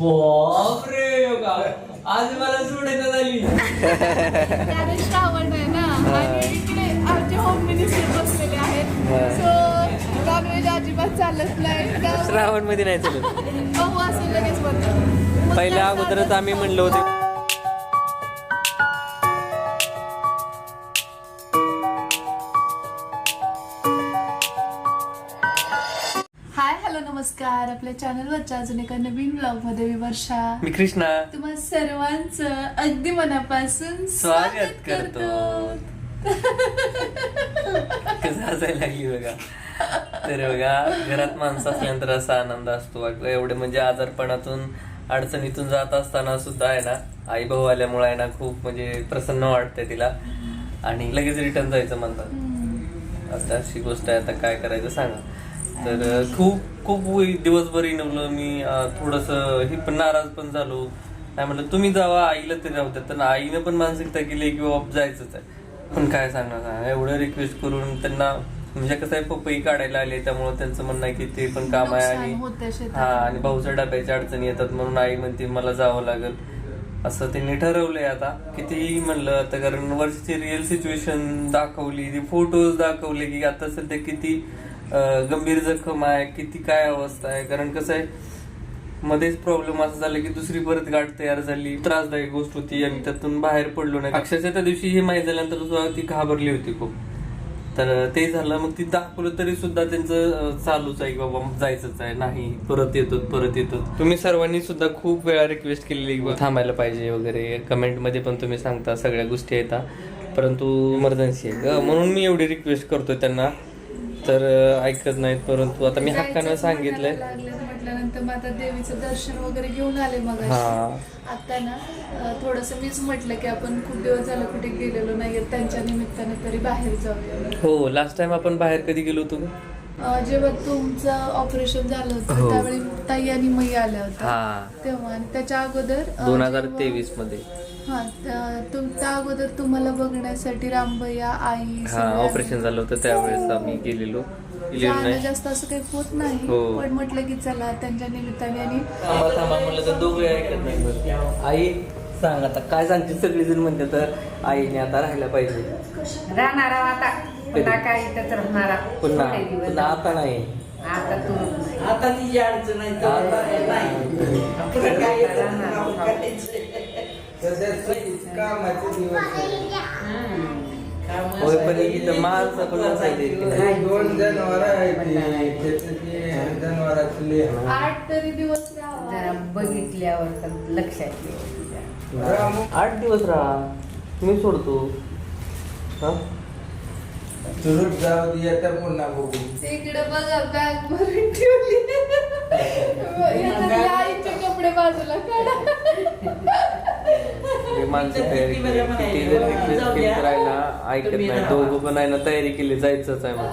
बापरे योगा आज मला झाली आहे ना आणि इकडे आमचे होम मिनिस्टर बसलेले आहेत हा. सो नॉनव्हेज अजिबात चालत नाही तर श्रावणमध्ये नाही चालत असं लगेच बनतं पहिल्या अगोदरच आम्ही म्हणलो होतो नमस्कार. आपल्या चॅनलवरच्या अजून एका नवीन ब्लॉगमध्ये मी वर्षा. मी कृष्णा. तुम्हा सर्वांचं अगदी मनापासून स्वागत करतो. कसं हसायला लागली बघा. तर बघा घरात माणसं असल्यानंतर असा आनंद असतो. एवढे म्हणजे आजारपणातून अडचणीतून जात असताना सुद्धा आहे ना आई भाऊ आल्यामुळे आहे ना खूप म्हणजे प्रसन्न वाटते तिला. आणि लगेच रिटर्न जायचं म्हणतात. आता अशी गोष्ट आहे आता काय करायचं सांगा. तर खूप खूप दिवसभर इनवलं मी थोडस ही पण नाराज पण झालो. काय म्हटलं तुम्ही जावा आईला तरी राहू द्या. तर आईनं पण मानसिकता केली की बाबा जायचंच आहे. पण काय सांगणार सांगा. एवढं रिक्वेस्ट करून त्यांना म्हणजे कसं आहे पपई काढायला आले त्यामुळे त्यांचं म्हणणं आहे की ते पण काम आहे आणि. हा आणि भाऊच्या डब्याच्या अडचणी येतात म्हणून आई म्हणते मला जावं लागेल. असं त्यांनी ठरवलंय आता. कितीही म्हणलं आता कारण वर्षाची रिअल सिच्युएशन दाखवली फोटोज दाखवले की आता सध्या किती गंभीर जखम आहे किती काय अवस्था आहे? कारण कसं आहे मध्येच प्रॉब्लेम असं झाला की दुसरी परत गाठ तयार झाली त्रासदायक गोष्ट होती आणि त्यातून बाहेर पडलो नाही. अक्षरशः त्या दिवशी हे माहीत झाल्यानंतर सुद्धा ती घाबरली होती खूप. तर ते झालं मग ती दाखवलं तरी सुद्धा त्यांचं चालूच आहे की बाबा जायचंच आहे. नाही परत येतो परत येतो तुम्ही सर्वांनी सुद्धा खूप वेळा रिक्वेस्ट केलेली थांबायला पाहिजे वगैरे. कमेंटमध्ये पण तुम्ही सांगता सगळ्या गोष्टी येतात परंतु इमर्जन्सी आहे. म्हणून मी एवढी रिक्वेस्ट करतोय त्यांना. तर ऐकत नाहीत परंतु आता मी हक्कानं सांगितलंय. म्हटल्यानंतर मग आता देवीचं दर्शन वगैरे घेऊन आले मग हा. आता ना थोडस मीच म्हटलं की आपण खूप दिवस झालं कुठे गेलेलो नाहीये त्यांच्या निमित्ताने तरी बाहेर जाऊया. हो लास्ट टाइम आपण बाहेर कधी गेलो होतो? जेव्हा तुमचं ऑपरेशन झालं हो. होतं त्यावेळी ताई आणि मई आल्या होत्या. हा. तेव्हा आणि त्याच्या अगोदर दोन हजार तेवीसमध्ये हा अगोदर तुम्हाला बघण्यासाठी रामभैया आई हा सगळे ऑपरेशन झालं होतं त्यावेळेस आम्ही गेलेलो. गेलेलो जाणं नाही. जास्त असं काही होत नाही. हो. पण म्हटलं की चला त्यांच्या निमित्ताने आणि थांबा थांबा म्हणलं तर दोघे ऐकत नाही. बरं. आई सांग आता काय सांगते? सगळी जण म्हणते तर आईने आता राहायला पाहिजे. राहणारा आता. पुन्हा काय इथंच राहणारा पुन्हा थोडे दिवस. पुन्हा आता नाही. आता तू. आता तिची अडचण आहे तर नाही. पुढं काय होय पण इथं माणसं पण नसायचे की नाही. दोन जनावर जनावरातले आठ तरी दिवस. जरा बघितल्यावर तर लक्षात येईल. आठ दिवस राहा. मी सोडतो. हा? जाऊ दे आता पुन्हा बघू. इकडे बघा बॅग भरून ठेवली. आईचे कपडे बाजूला काढा. हे माणसं तयारी. किती जर रिक्वेस्ट केली तर आहे ना ऐकत नाही. दोघं पण आहे ना तयारी केली. जायचंच आहे मग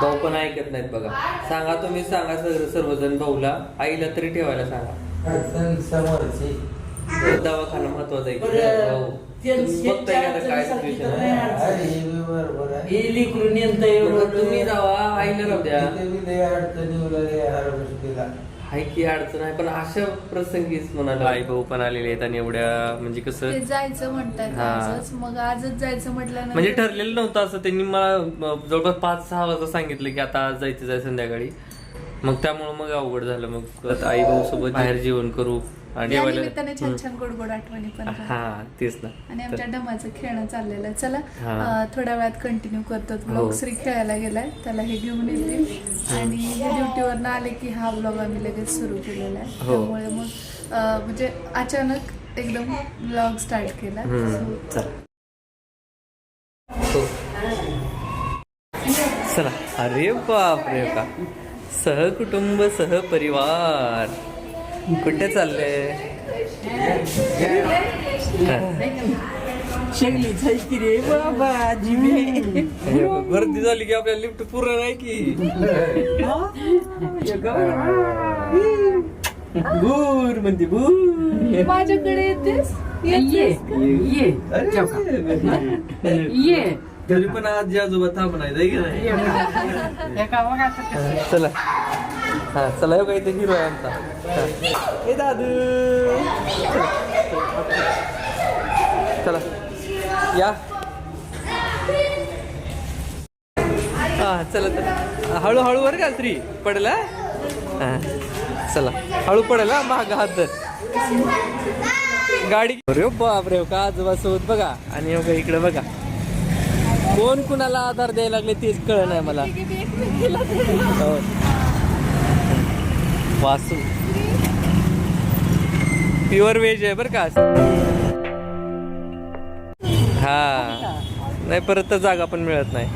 भाऊ पण ऐकत नाहीत बघा. सांगा तुम्ही सांगा सर्व सर्वजण भाऊला. आईला तरी ठेवायला सांगा. समोरची. दवाखाना महत्त्वाचा आहे भाऊ काय सिच्युएशन आहे? तुम्ही जावा आईला राहू द्या. अडचणी हाय की अडचण आहे पण अशा प्रसंगीच म्हणाला आई भाऊ पण आलेले आहेत आणि एवढ्या म्हणजे कसं? ते जायचं म्हणतात हा. आजच मग आजच जायचं म्हटल्यानंतर म्हणजे ठरलेलं नव्हतं असं त्यांनी मला अं, जवळपास पाच सहा वाजता सांगितलं की आता आज जायचं आहे संध्याकाळी. मग त्यामुळं मग अवघड झालं मग आई भाऊ सोबत बाहेर जेवण करू. आणि या निमित्ताने छान. छान गोड गोड आठवणी पण. हा तेच ना. आणि आमच्या डमाचं खेळणं चाललेलं आहे. चला हा. थोड्या वेळात कंटिन्यू करतो. हो. ब्लॉग श्री खेळायला गेलाय. त्याला हे घेऊन येतील आणि हे ड्युटीवर आले की हा ब्लॉग आम्ही लगेच सुरू केलेला आहे. हो. त्यामुळे मग म्हणजे अचानक एकदम ब्लॉग स्टार्ट केला. हो. चला. अरे बाप. रे का सहकुटुंब सहपरिवार. कुठे चालले? शेगली जायची रे बाबा जिमे. गर्दी झाली की आपल्या लिफ्ट पूर्ण नाही की. भूर म्हणते भूर. माझ्याकडे येतेस? ये? ये ये. तरी पण आजी आजोबा थांबणार चला. हां चला येऊ काही हिरो आहे आमचा. ए दादू. चला. या. हा चला चला. हळूहळू वर का स्त्री पडला? हां. चला. हळू पडेल हा महाग हात धर. गाडी अरे बापरे हो, का आजोबा सोबत बघा. आणि हो इकडे बघा. कोण कुणाला आधार द्यायला लागले तेच कळ नाही मला. हो. वासू. प्युअर व्हेज आहे बरं का हा. नाही परत तर जागा पण मिळत नाही.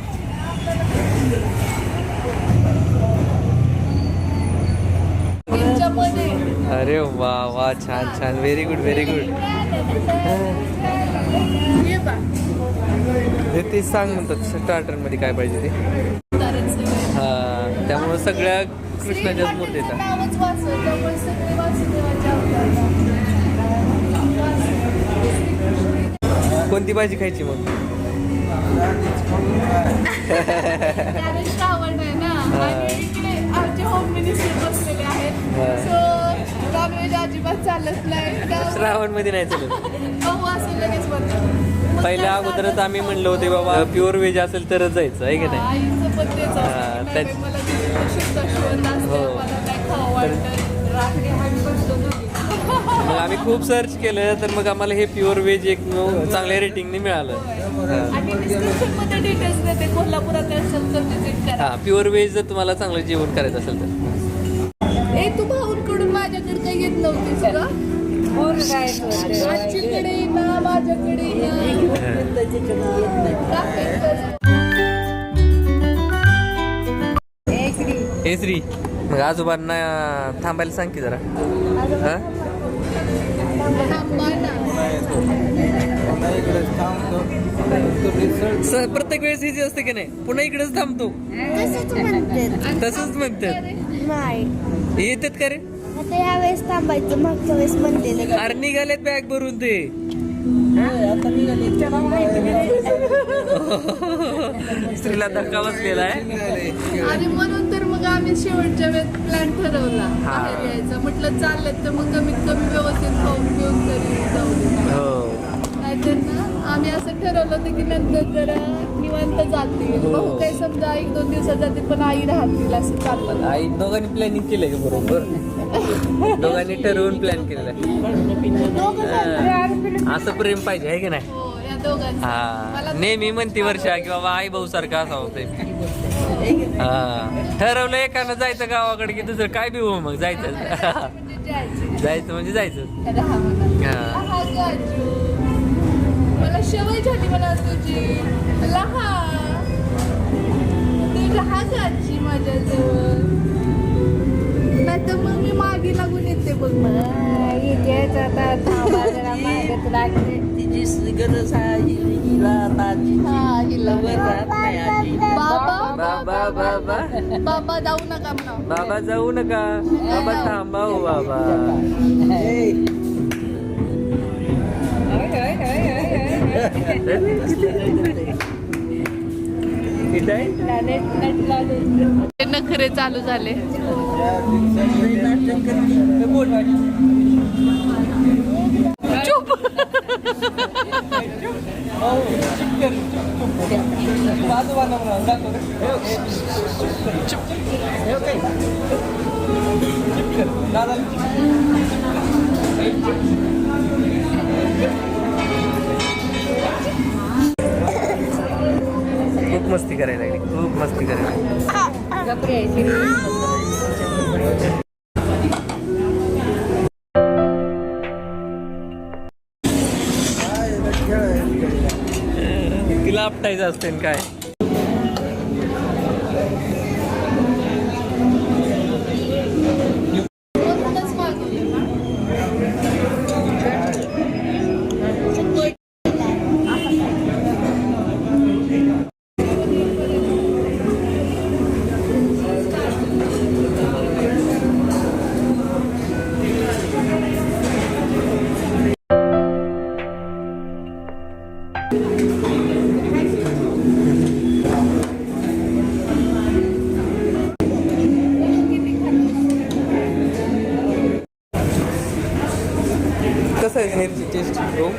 अरे वा वा छान छान. व्हेरी गुड व्हेरी गुड ते हे सांग म्हणतात स्टार्टरमध्ये काय पाहिजे ते? हा त्यामुळे सगळ्या कृष्णाच्याच मूर्ती येतात नावच वाचव त्यामुळे सगळे वासुदेवाच्या अवतार. कोणती भाजी खायची मग? श्रावणमध्ये नाही चालत. पहिल्या अगोदरच आम्ही म्हणलो होते बाबा प्युअर व्हेज असेल तरच जायचं आहे की नाही? हा. मग आम्ही खूप सर्च केलं तर मग आम्हाला हे प्युअर व्हेज एक चांगल्या रेटिंगने मिळालं. हा. आणि डिस्क्रिप्शनमध्ये डिटेल्स देते कोल्हापुरात असेल तर विजिट करा हा प्युअर व्हेज जर तुम्हाला चांगलं जेवण करायचं असेल तर. ए तू भाऊंकडून माझ्याकडे काही येत नव्हतीस का आजीकडे ये ना माझ्याकडे हे श्री मग आजोबांना थांबायला सांग की जरा. हा? स- प्रत्येक वेळेस इझी असते की नाही? पुन्हा इकडेच थांबतो. तसंच म्हणतात. नाही. येतात का रे? आता या वेळेस थांबायचं मागच्या वेळेस म्हणते अरे निघालेत बॅग भरून ते. स्त्रीला धक्का बसलेला आहे. आणि म्हणून आम्ही शेवटच्या वेळेस प्लॅन ठरवला. हा. बाहेर यायचं. म्हटलं चाललेत तर मग कमीत कमी व्यवस्थित खाऊन पिऊन तरी जाऊ हो. नाहीतर ना आम्ही असं ठरवलं होतं की नंतर जरा निवांत जातील हो. भाऊ काही समजा एक दोन दिवसात जाते पण आई राहतील असं चाललं आई दोघांनी प्लॅनिंग केलंय का बरोबर? दोघांनी ठरवून प्लॅन केलेलं आहे. असं प्रेम पाहिजे आहे की नाही? हो. दोघांचं. हा. मला नेहमी म्हणती वर्षा की बाबा आई भाऊ सारखा असावं प्रेम हा. ठरवलं एकानं जायचं गावाकडे की दुसरं काय बी हो मग जायचं. म्हणजे जायचं. जायचं म्हणजे जायचं. राहा म्हणा. हा. राहा गं आजू. मला सवय झाली मला तुझी. लहा तू राहा गं आजी माझ्याजवळ. नाही तर मग मी मागे लागून येते बघ. मला आता थांबा जरा मागत लागते तिची गरज आहे हिला आता आजी हा हिला वर राहत नाही आजी बाबा बाबा बाबा. बाबा जाऊ नका म्हणा बाबा जाऊ नका. बाबा थांबा हो बाबा. इथं आहे? नखरे चालू झाले. खूप मस्ती करायला लागली खूप मस्ती करायला लागली. आपटायचं असते काय?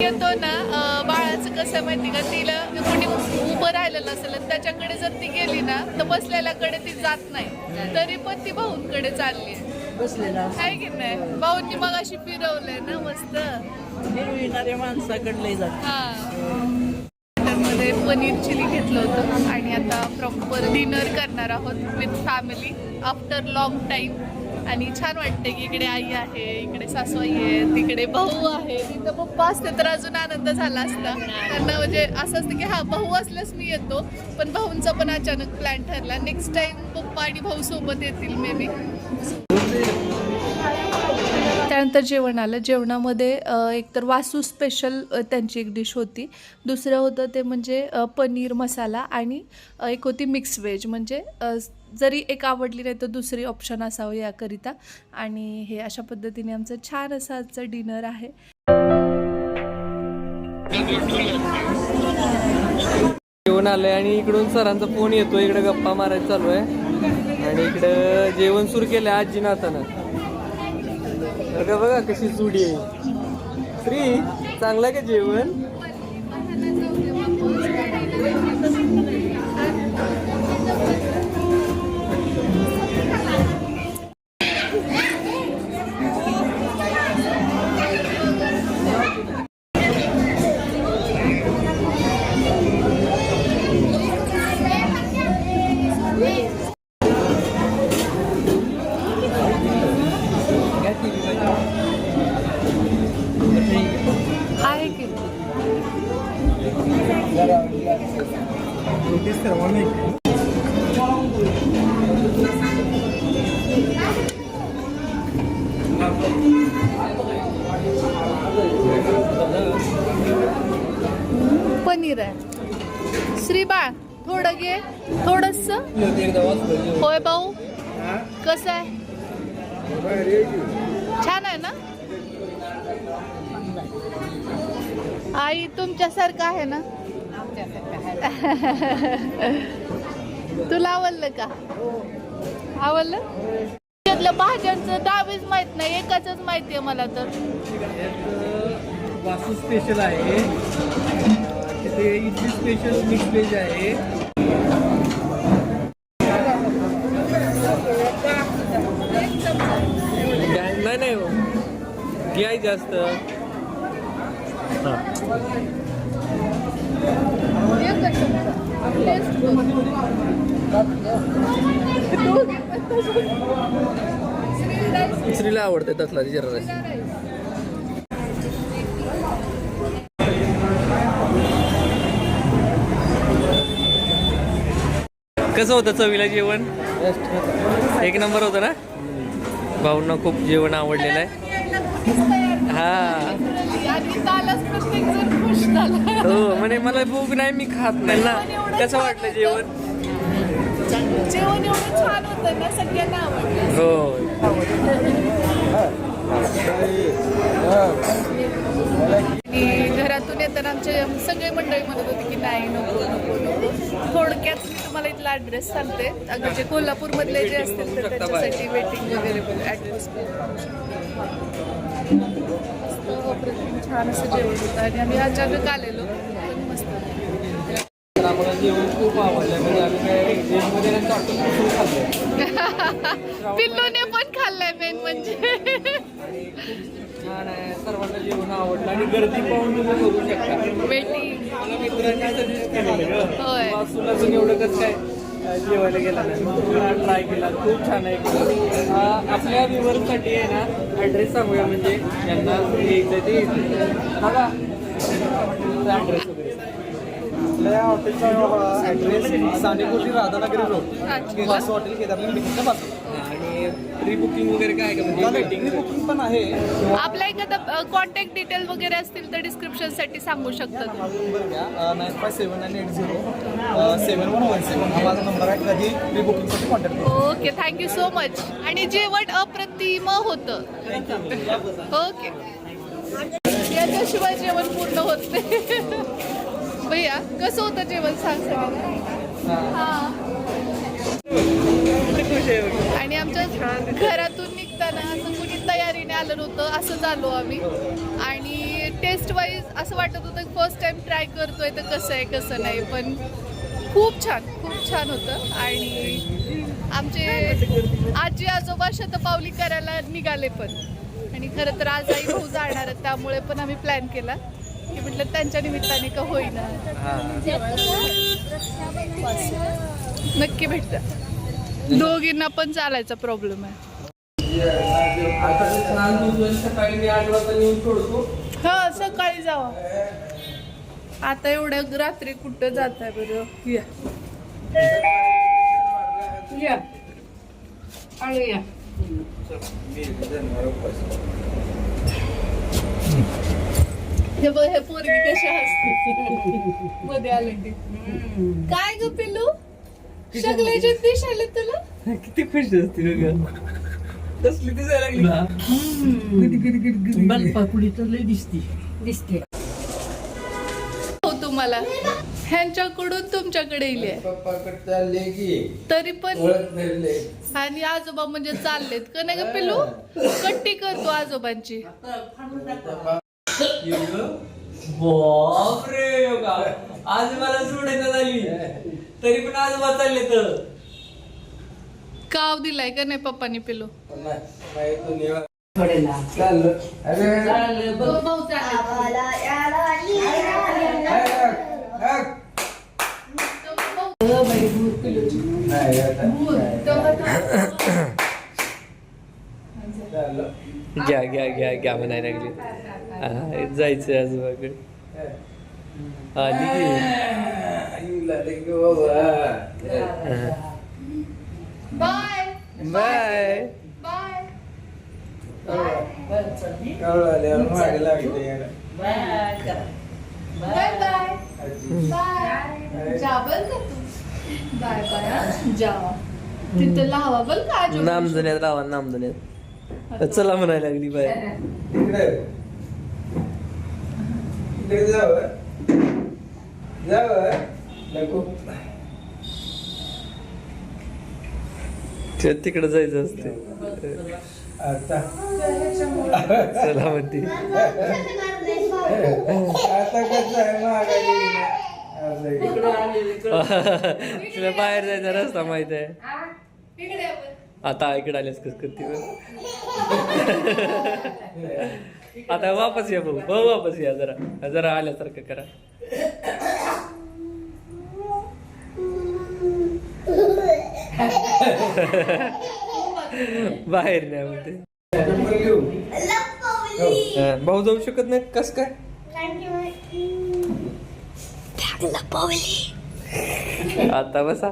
येतो ना बाळाचं कसं माहिती का तिला कोणी उभं राहिलेलं असेल आणि त्याच्याकडे जर ती गेली ना तर बसलेल्याकडे ती जात नाही. तरी पण ती भाऊंकडे चालली बसलेला. आहे की नाही? भाऊंनी मग अशी फिरवलंय ना मस्त. फिरविणाऱ्या माणसाकडले जात. हा. मध्ये पनीर चिली घेतलं होतं आणि आता प्रॉपर डिनर करणार आहोत with family after long time आणि छान वाटते की इकडे आई आहे इकडे सासूबाई आहे तिकडे भाऊ आहे. तिथं पप्पा असते तर अजून आनंद झाला असता. त्यांना म्हणजे असं असतं की हा भाऊ असल्यास मी येतो पण भाऊंचा पण अचानक प्लॅन ठरला. नेक्स्ट टाइम पप्पा आणि भाऊ सोबत येतील मे बी त्यानंतर जेवण आलं. जेवणामध्ये एकतर वासू स्पेशल त्यांची एक डिश होती. दुसरं होतं ते म्हणजे पनीर मसाला आणि एक होती मिक्स व्हेज म्हणजे जरी एक आवडली नाही तर दुसरी ऑप्शन असावं याकरिता. आणि हे अशा पद्धतीने आमचं छान असं आजचं डिनर आहे. जेवण आलंय आणि इकडून सरांचा फोन येतो इकडे गप्पा मारायला चालू आहे. आणि इकडं जेवण सुरू केलं आजी नातानं बघा बघा कशी जुडी आहे. श्री चांगलं का जेवण? श्रीबाळ थोडं घे. थोडस. होय भाऊ. कसं आहे? छान आहे ना? आई तुमच्यासारखं आहे ना? तुला आवडलं का? आवडलं? त्यातलं भाज्यांचं डावीच माहीत नाही एकाच माहिती आहे मला तर. वासू स्पेशल आहे. तिथे इडली स्पेशल मिक्स व्हेज आहे. नाही नाही हो. घ्याय जास्त. श्रीला आवडते तसला जिरा. राईस. कसं होतं चवीला जेवण? एक नंबर होतं ना? भाऊंना खूप जेवण आवडलेलं आहे. हा. हो म्हणे मला भूक नाही मी खात नाही. ना कसं वाटलं जेवण? जेवण एवढं छान होतं ना सगळ्यांना आवडलं. हो. घरातून येताना आमचे सगळे मंडळी म्हणत होते की नाही नको नको नको थोडक्यात मी तुम्हाला इथला ॲड्रेस सांगते. अगं जे कोल्हापूरमधले जे असतील तर त्याच्यासाठी वेटिंग वगैरे छान असं जेवण होतं. आणि आम्ही अचानक आलेलो पण मस्त. तर आम्हाला जेवण खूप आवडलं. म्हणजे आम्ही काय पिल्लूने पण खाल्लंय मेन म्हणजे. छान आहे. सर्वांना जेवण आवडलं आणि गर्दी पाहून तुम्ही करू शकता. वेटिंग मला मित्रांनी सजेस्ट केलेलं. होय. वासूला पण एवढं कसं काय जेवायला गेला ट्राय केला. खूप छान आहे. आपल्या व्ह्युअरसाठी आहे ना ॲड्रेस सांगूया म्हणजे यांना यायचं ते बघा. ॲड्रेस वगैरे. आपल्या हॉटेलचा address Saneguruji Radhanagari road hotel Kedarnath बिल्डिंगच्या बाजूला आणि प्री बुकिंग वगैरे काय आहे का? म्हणजे वेटिंग वेटिंग बुकिंग पण आहे. आपला एखादा कॉन्टॅक्ट डिटेल वगैरे असतील तर डिस्क्रिप्शनसाठी सांगू शकतात माझा नंबर घ्या. Nine five seven nine eight zero seven one one seven हा माझा नंबर आहे. कधी प्री बुकिंगसाठी कॉन्टॅक्ट करू. Okay thank you so much आणि जेवण अप्रतिम होतं. ओके याच्याशिवाय जेवण पूर्ण होत नाही. भैया कसं होतं जेवण सांग सगळ्यांना हा. आणि आमच्या घरातून निघताना असं कुणी तयारीने आलं नव्हतं असं झालो आम्ही. आणि टेस्ट वाईज असं वाटत होतं फर्स्ट टाइम ट्राय करतोय तर कसं आहे कसं नाही. पण खूप छान खूप छान होतं. आणि आमचे आजी आजोबा शतपावली करायला निघाले पण. आणि खरं तर आज आई भाऊ जाणार आहेत त्यामुळे पण आम्ही प्लॅन केला. की म्हटलं त्यांच्या निमित्ताने का होईना. नक्की भेटतं. दोघींना पण चालायचा प्रॉब्लेम आहे. हा सकाळी जावा. आता एवढ्या रात्री कुठं जात आहे बरं? या. या. आळू या हे बघ हे पोरगी कशी हसते. मध्ये आले काय ग पिल्लू? सगळ्याचे दिश आले तुला किती खुश असते कसली दिसायला लागली. बलपाकुडी तर लय दिसती. दिसते. हो तुम्हाला. ह्यांच्याकडून तुमच्याकडे की. तरी पण आणि आजोबा म्हणजे चाललेत का नाही ग पिल्लू? कट्टी करतो आजोबांची. बापरे आज मला सोडायला झाली तरी पण आज वाचायले तर काव दिलाय का नाही पप्पानी चाललो चाललो घ्या घ्या घ्या घ्या म्हणायला लागली. जायचं आजोबाकडे आली बाय बाय बाय मागे लागले याला. बाय बाय बाय जा बल का तू बाय बाय जावा तिथं लावा बल का नामजण्यात राहा नामजण्यात चला म्हणायला लागली बाय इकडे इकडे जाव. जाव नको ते तिकडे जायचं असते आता चला म्हणते आता कसं आहे. तिला बाहेर जायचा रस्ता माहीत आहे. आता इकडे आल्यास कस करते आता वापस या भाऊ भाऊ वापस या जरा जरा आल्यासारखं करा बाहेर नाही म्हणते हा, भाऊ जाऊ शकत नाही? कस काय? आता बसा.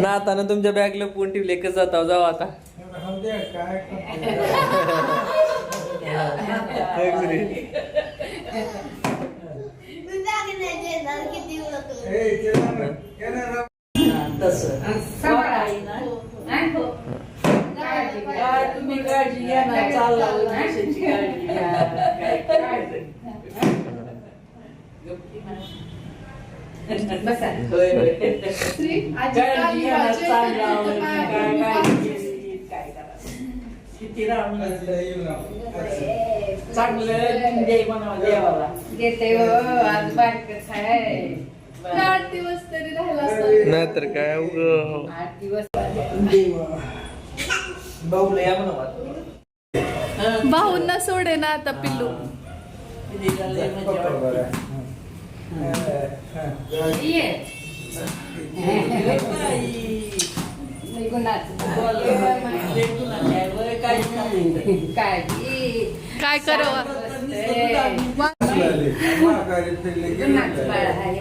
नाताना तुमच्या बॅगला पोन ठेवले कसं जाता जाऊ आता. काय तुम्ही काळजी घ्या ना चालला काळजी? किती ना. चांगलं देवाला. देते हो आज बारकच आहे. आठ दिवस तरी राहिला असता. नाहीतर काय उग. आठ दिवस. भाऊ या म्हणा भाऊंना सोडे ना आता पिल्लू. किती चाललंय पप्पा वाटतं. बरं. ये. काळजी काय करावं?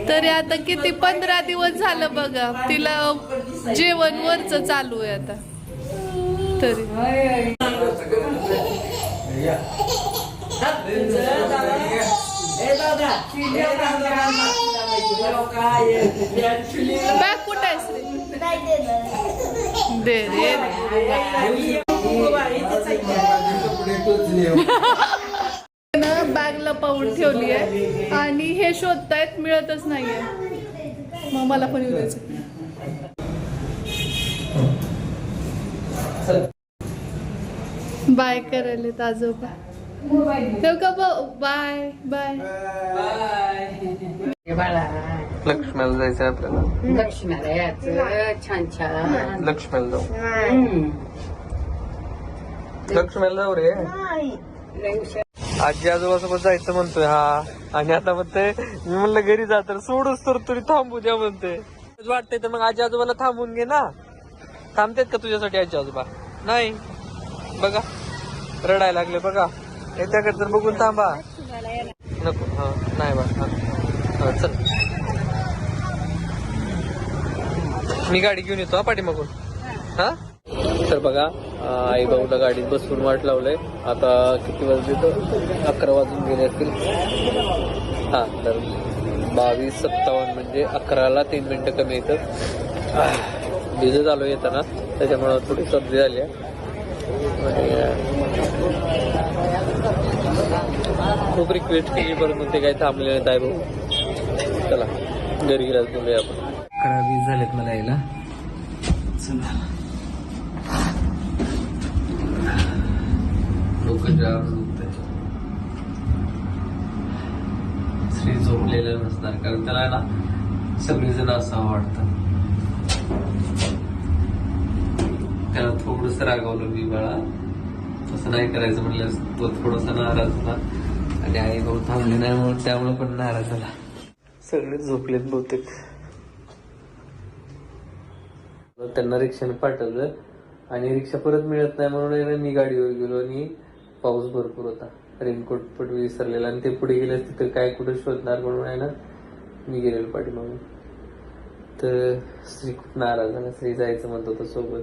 तरी आता किती पंधरा दिवस झालं बघा तिला जेवण वरच चालू आहे आता तरी बॅग कुठे आहेस रे दे रे बॅग लपवून ठेवली आहे आणि हे शोधतायत मिळतच नाहीये. मग मला पण येऊ द्यायचं. बाय करायला आजोबा. ठेव का बाय बाय. बाळा. लक्ष्मीला जायचंय आपल्याला. लक्ष्मीला छान छान. लक्ष्मीला जाऊ. लक्ष्मीला जाऊ रे. आजी आजोबासोबत जायचं म्हणतोय हा. आणि आता म्हणतोय मी म्हणलं घरी जा तर सोडूच तर तरी थांबू द्या म्हणते वाटतंय तर मग आजी आजोबाला थांबून घे ना. थांबतेत का तुझ्यासाठी आजी आजोबा? नाही. बघा. रडायला लागले बघा. येत्याकडे तर बघून थांबा. नको हा नाही बा हा, चल. मी गाडी घेऊन येतो हा पाठीमागून. हा? तर बघा आई भाऊला गाडीत बसून वाट लावलंय. आता किती वाजले तर? अकरा वाजून गेले असतील. हा तर बावीस सत्तावन्न म्हणजे अकराला तीन मिनिटं कमी येतं भिजत आलो येताना. त्याच्यामुळं थोडी सर्दी झाली आहे. आणि, खूप रिक्वेस्ट केली परंतु ते काही थांबले नाहीत आई भाऊ. चला घरी गेलाच बोलूया आपण. अकरा वीस झालेत मला यायला. चला. कचरा जाम दुखतंय. झोपलेलं नसणार कारण त्याला ना सगळेजण असं वाटतं. त्याला थोडस रागावलं मी बाळा. तसं नाही करायचं म्हणलं तो थोडासा नाराज होता. आणि आई भाऊ थांबले नाही म्हणून त्यामुळे पण नाराज झाला. सगळे झोपलेत बहुतेक. त्यांना रिक्षाने पाठवलं आणि रिक्षा परत मिळत नाही म्हणून मी गाडीवर गेलो आणि पाऊस भरपूर होता. रेनकोट पण विसरलेला आणि ते पुढे गेले असते तर काय कुठे शोधणार म्हणून आहे ना मी गेलेलो पाठीमागून. तर श्री खूप नाराज झाला. श्री जायचं म्हणत होतं सोबत.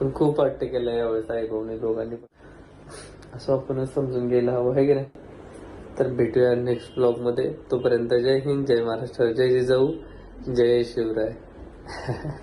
पण खूप वाटत केलं यावेळेस आई दोघांनी पण असं आपणच समजून घ्यायला हवं आहे की नाही? तर भेटूया नेक्स्ट ब्लॉगमध्ये. तोपर्यंत जय हिंद जय महाराष्ट्र जय जिजाऊ जय शिवराय.